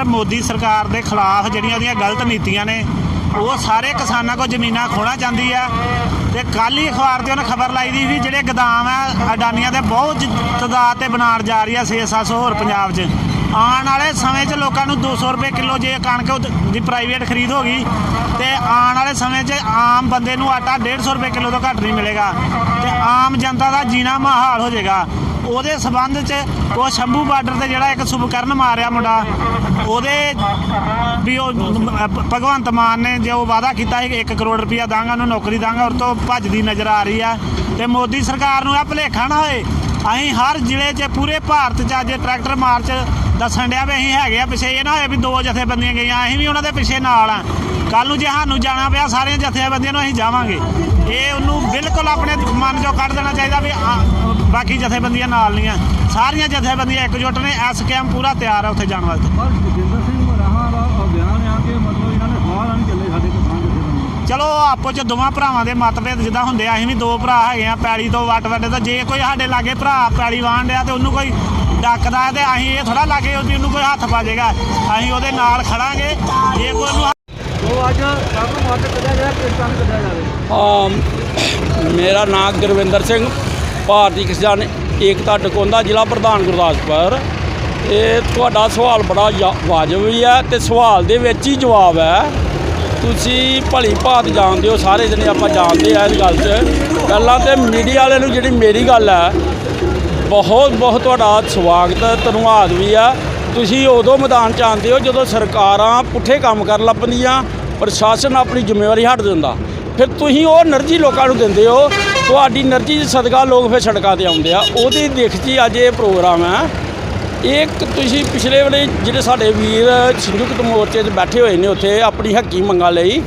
ਇਹ ਮੋਦੀ ਸਰਕਾਰ ਦੇ ਖਿਲਾਫ ਜਿਹੜੀਆਂ ਉਹਦੀਆਂ ਗਲਤ ਨੀਤੀਆਂ ਨੇ, ਉਹ ਸਾਰੇ ਕਿਸਾਨਾਂ ਕੋ ਜ਼ਮੀਨਾਂ ਖੋਣਾ ਚਾਹੁੰਦੀ ਆ। ਤੇ ਕੱਲ ਹੀ ਅਖਬਾਰ ਤੇ ਉਹਨੇ ਖਬਰ ਲਾਈ ਦੀ ਵੀ ਜਿਹੜੇ ਗਦਾਮ ਆ, ਅਡਾਨੀਆਂ ਦੇ ਬਹੁਤ ਜ- ਤਾਦਾਦ ਤੇ ਬਣਾਉਣ ਜਾ ਰਹੀ ਆ 6-700 ਹੋਰ ਪੰਜਾਬ 'ਚ। ਆਉਣ ਵਾਲੇ ਸਮੇਂ 'ਚ ਲੋਕਾਂ ਨੂੰ 200 ਰੁਪਏ ਕਿਲੋ ਜੇ ਕਣਕ ਦੀ ਪ੍ਰਾਈਵੇਟ ਖਰੀਦ ਹੋ ਗਈ, ਤੇ ਆਉਣ ਵਾਲੇ ਸਮੇਂ 'ਚ ਆਮ ਬੰਦੇ ਨੂੰ ਆਟਾ 150 ਰੁਪਏ ਕਿਲੋ ਤੋਂ ਘੱਟ ਨਹੀਂ ਮਿਲੇਗਾ। ਤੇ ਆਮ ਜਨਤਾ ਦਾ ਜੀਣਾ ਮਹਾਲ ਹੋ ਜਾਏਗਾ। ਉਹਦੇ ਸਬੰਧ 'ਚ ਉਹ ਸ਼ੰਭੂ ਬਾਰਡਰ ਤੇ ਜਿਹੜਾ ਇੱਕ ਸੁਭਕਰਨ ਮਾਰਿਆ ਮੁੰਡਾ, ਉਹਦੇ ਵੀ ਉਹ ਭਗਵੰਤ ਮਾਨ ਨੇ ਜੋ ਵਾਅਦਾ ਕੀਤਾ ਸੀ 1 ਕਰੋੜ ਰੁਪਇਆ ਦਾਂਗਾ, ਉਹਨੂੰ ਨੌਕਰੀ ਦਾਂਗਾ ਉਹ ਤੋਂ ਭੱਜਦੀ ਨਜ਼ਰ ਆ ਰਹੀ ਆ। ਤੇ ਮੋਦੀ ਸਰਕਾਰ ਨੂੰ ਇਹ ਭੁਲੇਖਾ ਨਾ ਹੋਏ। ਅਸੀਂ ਹਰ ਜ਼ਿਲ੍ਹੇ 'ਚ, ਪੂਰੇ ਭਾਰਤ 'ਚ ਅੱਜ ਟਰੈਕਟਰ ਮਾਰਚ ਦੱਸਣ ਡਿਆ ਵੀ ਅਸੀਂ ਹੈਗੇ ਆ ਪਿੱਛੇ, ਇਹ ਨਾ ਹੋਏ ਵੀ ਦੋ ਜਥੇਬੰਦੀਆਂ ਗਈਆਂ, ਅਸੀਂ ਵੀ ਉਹਨਾਂ ਦੇ ਪਿੱਛੇ ਨਾਲ ਆ। ਕੱਲ ਨੂੰ ਜੇ ਸਾਨੂੰ ਜਾਣਾ ਪਿਆ ਸਾਰੀਆਂ ਜਥੇਬੰਦੀਆਂ ਨੂੰ ਅਸੀਂ ਜਾਵਾਂਗੇ। ਇਹ ਉਹਨੂੰ ਬਿਲਕੁਲ ਆਪਣੇ ਮਨ 'ਚੋਂ ਕੱਢ ਦੇਣਾ ਚਾਹੀਦਾ ਵੀ ਬਾਕੀ ਜਥੇਬੰਦੀਆਂ ਨਾਲ ਨਹੀਂ ਆ। ਸਾਰੀਆਂ ਜਥੇਬੰਦੀਆਂ ਇਕਜੁੱਟ ਨੇ ਐਸ ਕੈਮ ਪੂਰਾ ਤਿਆਰ ਆ ਉੱਥੇ ਜਾਣ ਵਾਸਤੇ। ਚੱਲੇ ਆਪੋ ਚ ਦੋਵਾਂ ਭਰਾਵਾਂ ਦੇ ਮਤਭੇਦ ਜਿੱਦਾਂ ਹੁੰਦੇ ਆ ਅਸੀਂ ਵੀ ਦੋ ਭਰਾ ਹੈਗੇ ਆ ਪੈਲੀ ਤੋਂ ਵੱਟ ਵੱਡੇ ਤੋਂ। ਜੇ ਕੋਈ ਸਾਡੇ ਲਾਗੇ ਭਰਾ ਪੈਲੀ ਵਾਹਣ ਡਿਆ ਤੇ ਉਹਨੂੰ ਕੋਈ ਡੱਕਦਾ ਹੈ ਤੇ ਅਸੀਂ ਇਹ ਥੋੜਾ ਲਾਗੇ ਉਹਦੀ ਉਹਨੂੰ ਕੋਈ ਹੱਥ ਪਾ ਜਾਏਗਾ ਅਸੀਂ ਉਹਦੇ ਨਾਲ ਖੜਾਂਗੇ। ਜੇ ਕੋਈ ਉਹਨੂੰ ਉਹ ਅੱਜ ਕਾਬੂ ਮਾਰ ਕੱਢਿਆ ਜਾਏ ਕਿਸਾਨ ਕੱਢਿਆ ਜਾਵੇ ਮੇਰਾ ਨਾਮ ਗੁਰਵਿੰਦਰ ਸਿੰਘ, ਭਾਰਤੀ ਕਿਸਾਨ ਏਕਤਾ ਟਕੋਂਦਾ, ਜ਼ਿਲ੍ਹਾ ਪ੍ਰਧਾਨ ਗੁਰਦਾਸਪੁਰ। ਇਹ ਤੁਹਾਡਾ ਸਵਾਲ ਬੜਾ ਜਾ- ਵਾਜਬ ਵੀ ਹੈ ਤੇ ਸਵਾਲ ਦੇ ਵਿੱਚ ਹੀ ਜਵਾਬ ਹੈ। ਤੁਸੀਂ ਭਲੀ ਭਾਤ ਜਾਣਦੇ ਹੋ, ਸਾਰੇ ਜਣੇ ਆਪਾਂ ਜਾਣਦੇ ਆ ਇਸ ਗੱਲ 'ਚ। ਪਹਿਲਾਂ ਤੇ ਮੀਡੀਆ ਵਾਲਿਆਂ ਨੂੰ ਜਿਹੜੀ ਮੇਰੀ ਗੱਲ ਹੈ, ਬਹੁਤ ਬਹੁਤ ਤੁਹਾਡਾ ਸਵਾਗਤ, ਧੰਨਵਾਦ ਵੀ ਆ ਤੁਸੀਂ ਉਦੋਂ ਮੈਦਾਨ ਚ ਆਉਂਦੇ ਹੋ ਜਦੋਂ ਸਰਕਾਰਾਂ ਪੁੱਠੇ ਕੰਮ ਕਰਨ ਲੱਗ ਪੈਂਦੀਆਂ ਪ੍ਰਸ਼ਾਸਨ ਆਪਣੀ ਜ਼ਿੰਮੇਵਾਰੀ ਹਟ ਦਿੰਦਾ। ਫਿਰ ਤੁਸੀਂ ਉਹ એનર્ਜੀ ਲੋਕਾਂ ਨੂੰ ਦਿੰਦੇ ਹੋ, ਤੁਹਾਡੀ એનર્ਜੀ ਦੇ ਸਦਕਾ ਲੋਕ ਫਿਰ ਸੜਕਾਂ ਤੇ ਆਉਂਦੇ ਆ। ਉਹਦੀ ਦੇਖਤੀ ਅੱਜ ਇਹ ਪ੍ਰੋਗਰਾਮ ਹੈ ਇੱਕ ਤੁਸੀਂ ਪਿਛਲੇ ਵੇਲੇ ਜਿਹੜੇ ਸਾਡੇ ਵੀਰ ਸੰਯੁਕਤ ਮੋਰਚੇ 'ਚ ਬੈਠੇ ਹੋਏ ਨੇ ਉੱਥੇ ਆਪਣੀ ਹੱਕੀ ਮੰਗਾਂ ਲਈ,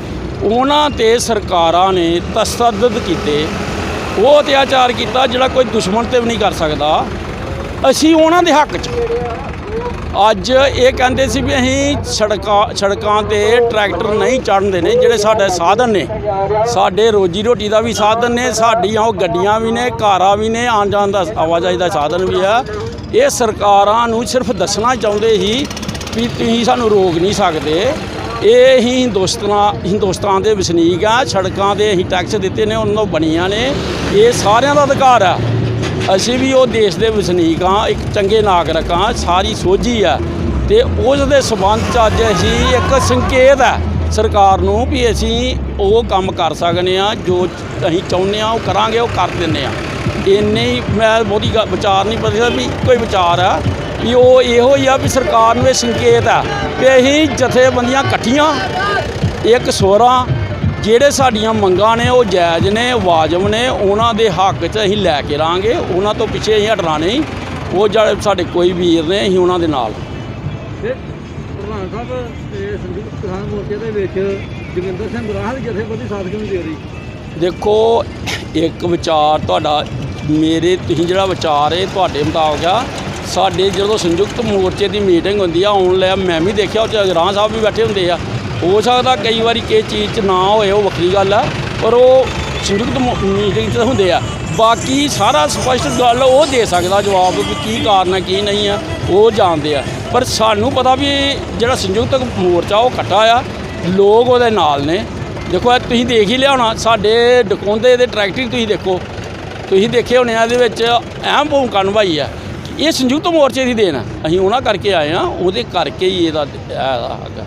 ਉਹਨਾਂ ਤੇ ਸਰਕਾਰਾਂ ਨੇ ਤਸੱਦਦ ਕੀਤੇ। ਉਹ ਅਤਿਆਚਾਰ ਕੀਤਾ ਜਿਹੜਾ ਕੋਈ ਦੁਸ਼ਮਣ ਤੇ ਵੀ ਨਹੀਂ ਕਰ ਸਕਦਾ। ਅਸੀਂ ਉਹਨਾਂ ਦੇ ਹੱਕ 'ਚ ਅੱਜ ਇਹ ਕਹਿੰਦੇ ਸੀ ਵੀ ਅਸੀਂ ਸੜਕਾਂ ਸੜਕਾਂ ਤੇ ਟਰੈਕਟਰ ਨਹੀਂ ਚੜ੍ਹਨ ਦੇਣੇ ਜਿਹੜੇ ਸਾਡੇ ਸਾਧਨ ਨੇ। ਸਾਡੇ ਰੋਜੀ ਰੋਟੀ ਦਾ ਵੀ ਸਾਧਨ ਨੇ, ਸਾਡੀਆਂ ਉਹ ਗੱਡੀਆਂ ਵੀ ਨੇ, ਕਾਰਾਂ ਵੀ ਨੇ, ਆਉਣ ਜਾਣ ਦਾ ਆਵਾਜਾਈ ਦਾ ਸਾਧਨ ਵੀ ਆ। ਇਹ ਸਰਕਾਰਾਂ ਨੂੰ ਸਿਰਫ ਦੱਸਣਾ ਚਾਹੁੰਦੇ ਸੀ ਵੀ ਤੁਸੀਂ ਸਾਨੂੰ ਰੋਕ ਨਹੀਂ ਸਕਦੇ। ਇਹ ਹੀ ਹਿੰਦੁਸਤਾਨ ਹਿੰਦੁਸਤਾਨ ਦੇ ਵਸਨੀਕ ਆ, ਸੜਕਾਂ ਦੇ ਅਸੀਂ ਟੈਕਸ ਦਿੱਤੇ ਨੇ, ਉਹਨਾਂ ਨੂੰ ਬਣੀਆਂ ਨੇ। ਇਹ ਸਾਰਿਆਂ ਦਾ ਅਧਿਕਾਰ ਆ। ਅਸੀਂ ਵੀ ਉਹ ਦੇਸ਼ ਦੇ ਵਸਨੀਕ ਹਾਂ, ਇੱਕ ਚੰਗੇ ਨਾਗਰਿਕ ਹਾਂ, ਸਾਰੀ ਸੋਝੀ ਆ ਤੇ ਉਸ ਦੇ ਸਬੰਧ ਚ ਅੱਜ ਅਸੀਂ ਇੱਕ ਸੰਕੇਤ ਹੈ ਸਰਕਾਰ ਨੂੰ ਵੀ ਅਸੀਂ ਉਹ ਕੰਮ ਕਰ ਸਕਨੇ ਆ ਜੋ ਅਸੀਂ ਚਾਹੁੰਦੇ ਆ ਉਹ ਕਰਾਂਗੇ, ਉਹ ਕਰ ਦਿੰਦੇ ਆ ਇੰਨੇ ਹੀ ਮੈਂ ਬਹੁਤੀ ਗੱਲ- ਵਿਚਾਰ ਨਹੀਂ ਪਤਾ ਵੀ ਕੋਈ ਵਿਚਾਰ ਆ ਵੀ ਉਹ ਇਹੋ ਹੀ ਆ ਵੀ ਸਰਕਾਰ ਨੂੰ ਇਹ ਸੰਕੇਤ ਆ ਕਿ ਅਸੀਂ ਜਥੇਬੰਦੀਆਂ ਇਕੱਠੀਆਂ, ਇੱਕ ਸੋਰਾ ਜਿਹੜੇ ਸਾਡੀਆਂ ਮੰਗਾਂ ਨੇ ਉਹ ਜਾਇਜ਼ ਨੇ ਵਾਜਬ ਨੇ ਉਹਨਾਂ ਦੇ ਹੱਕ 'ਚ ਅਸੀਂ ਲੈ ਕੇ ਰਾਂਗੇ ਉਹਨਾਂ ਤੋਂ ਪਿੱਛੇ ਅਸੀਂ ਹਟਣਾ ਨਹੀਂ। ਉਹ ਜਿਹੜੇ ਸਾਡੇ ਕੋਈ ਵੀਰ ਨੇ ਅਸੀਂ ਉਹਨਾਂ ਦੇ ਨਾਲ। ਤੇ ਪ੍ਰਧਾਨ ਸਾਹਿਬ ਤੇ ਸੰਯੁਕਤ ਕਿਸਾਨ ਮੋਰਚੇ ਦੇ ਵਿੱਚ ਜਗਿੰਦਰ ਸਿੰਘ ਰਾਹਾਂ ਦੀ ਜਥੇਬੰਦੀ ਸਾਥ ਕਿਉਂ ਨਹੀਂ ਦੇ ਰਹੀ? ਦੇਖੋ ਇੱਕ ਵਿਚਾਰ ਤੁਹਾਡਾ ਮੇਰੇ ਤੁਸੀਂ ਜਿਹੜਾ ਵਿਚਾਰ ਹੈ ਤੁਹਾਡੇ ਮੁਤਾਬਕ ਆ ਸਾਡੇ ਜਦੋਂ ਸੰਯੁਕਤ ਮੋਰਚੇ ਦੀ ਮੀਟਿੰਗ ਹੁੰਦੀ ਆ ਆਉਣ ਲਿਆ ਮੈਂ ਵੀ ਦੇਖਿਆ ਉਹ ਅਗਰਾਂ ਸਾਹਿਬ ਵੀ ਬੈਠੇ ਹੁੰਦੇ ਆ। ਹੋ ਸਕਦਾ ਕਈ ਵਾਰੀ ਕਿਸੇ ਚੀਜ਼ 'ਚ ਨਾ ਹੋਏ, ਉਹ ਵੱਖਰੀ ਗੱਲ ਆ, ਪਰ ਉਹ ਸੰਯੁਕਤ ਮੀਟਿੰਗ 'ਚ ਹੁੰਦੇ ਆ। ਬਾਕੀ ਸਾਰਾ ਸਪਸ਼ਟ ਗੱਲ ਉਹ ਦੇ ਸਕਦਾ ਜਵਾਬ ਵੀ ਕੀ ਕਾਰਨ ਹੈ ਕੀ ਨਹੀਂ ਆ, ਉਹ ਜਾਣਦੇ ਆ। ਪਰ ਸਾਨੂੰ ਪਤਾ ਵੀ ਜਿਹੜਾ ਸੰਯੁਕਤ ਮੋਰਚਾ ਉਹ ਇਕੱਠਾ ਆ, ਲੋਕ ਉਹਦੇ ਨਾਲ ਨੇ। ਦੇਖੋ, ਇਹ ਤੁਸੀਂ ਦੇਖ ਹੀ ਲਿਆ ਹੋਣਾ, ਸਾਡੇ ਡਕੌਂਦੇ ਦੇ ਟਰੈਕਟਰ ਤੁਸੀਂ ਦੇਖੋ। ਤੁਸੀਂ ਦੇਖੇ ਹੋਣੇ ਆ ਇਹਦੇ ਵਿੱਚ ਅਹਿਮ ਭੂਮਿਕਾ ਨਿਭਾਈ ਆ। ਇਹ ਸੰਯੁਕਤ ਮੋਰਚੇ ਦੀ ਦੇਣ ਆ। ਅਸੀਂ ਉਹਨਾਂ ਕਰਕੇ ਆਏ ਆ, ਉਹਦੇ ਕਰਕੇ ਹੀ ਇਹਦਾ ਇਹਦਾ ਹੈਗਾ।